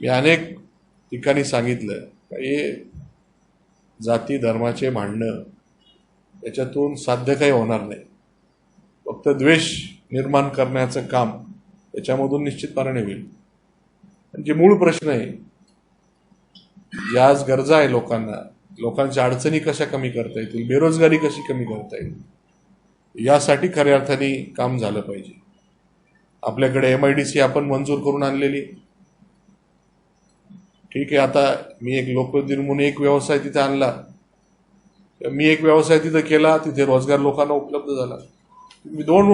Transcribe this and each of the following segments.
मी अनेक ठिकाणी सांगितलं काही हे जाती धर्माचे भांडणं याच्यातून साध्य काही होणार नाही. फक्त द्वेष निर्माण करण्याचं काम याच्यामधून निश्चितपणाने होईल. आणि जे मूळ प्रश्न आहे ज्या आज गरजा आहे लोकांना लोकांच्या अडचणी कशा कमी करता येतील बेरोजगारी कशी कमी करता येईल यासाठी खऱ्या अर्थाने काम झालं पाहिजे. आपल्याकडे एम आय डी सी आपण मंजूर करून आणलेली ठीक आहे आता मी एक लोकप्रतिनिधी म्हणून एक व्यवसाय तिथे आणला. मी एक व्यवसाय तिथं केला तिथे रोजगार लोकांना उपलब्ध झाला. तुम्ही दोन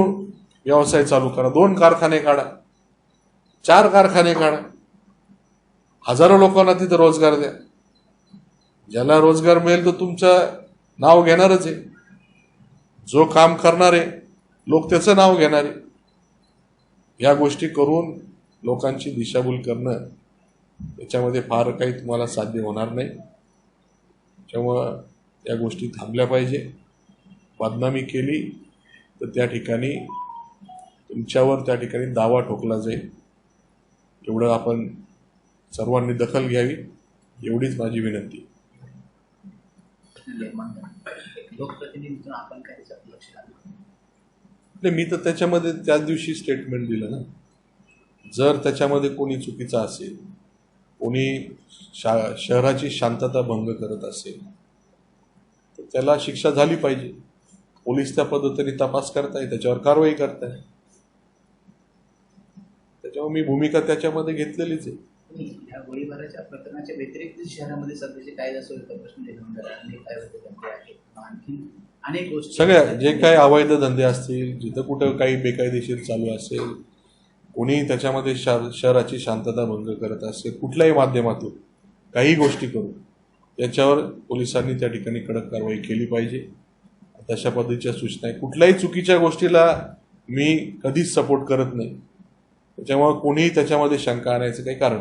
व्यवसाय चालू करा दोन कारखाने काढा चार कारखाने काढा. हजारो लोकांना तिथं रोजगार द्या. ज्याला रोजगार मिळेल तर तुमचं नाव घेणारच आहे. जो काम करणार आहे लोक त्याचं नाव घेणार आहे. या गोष्टी करून लोकांची दिशाभूल करणं त्याच्यामध्ये फार काही तुम्हाला साध्य होणार नाही. त्यामुळं या गोष्टी थांबल्या पाहिजे. बदनामी केली तर त्या ठिकाणी तुमच्यावर त्या ठिकाणी दावा ठोकला जाईल. एवढं आपण सर्वांनी दखल घ्यावी एवढीच माझी विनंती. नाही मी तर त्याच्यामध्ये त्याच दिवशी स्टेटमेंट दिलं ना. जर त्याच्यामध्ये कोणी चुकीचं असेल कोणी शा शहराची शांतता भंग करत असेल तर त्याला शिक्षा झाली पाहिजे. पोलीस त्या पद्धतीने तपास करताय त्याच्यावर कारवाई करताय. त्याच्यावर मी भूमिका त्याच्यामध्ये घेतलेलीच आहे. या गोळीबाराच्या प्रकरणाच्या व्यतिरिक्त शहरामध्ये सध्याचे कायदा सुव्यवस्था प्रश्न निर्माण आणखी अनेक गोष्टी सगळ्या जे काही अवैध धंदे असतील जिथं कुठं काही बेकायदेशीर चालू असेल कोणी त्याच्यामध्ये शा- शहराची शांतता भंग करत असेल कुठल्याही माध्यमातून काही गोष्टी करून त्याच्यावर पोलिसांनी त्या ठिकाणी कडक कारवाई केली पाहिजे. तशा पद्धतीच्या सूचना आहे कुठल्याही चुकीच्या गोष्टीला मी कधीच सपोर्ट करत नाही. त्याच्यामुळं कोणीही त्याच्यामध्ये शंका आणायचं काही कारण नाही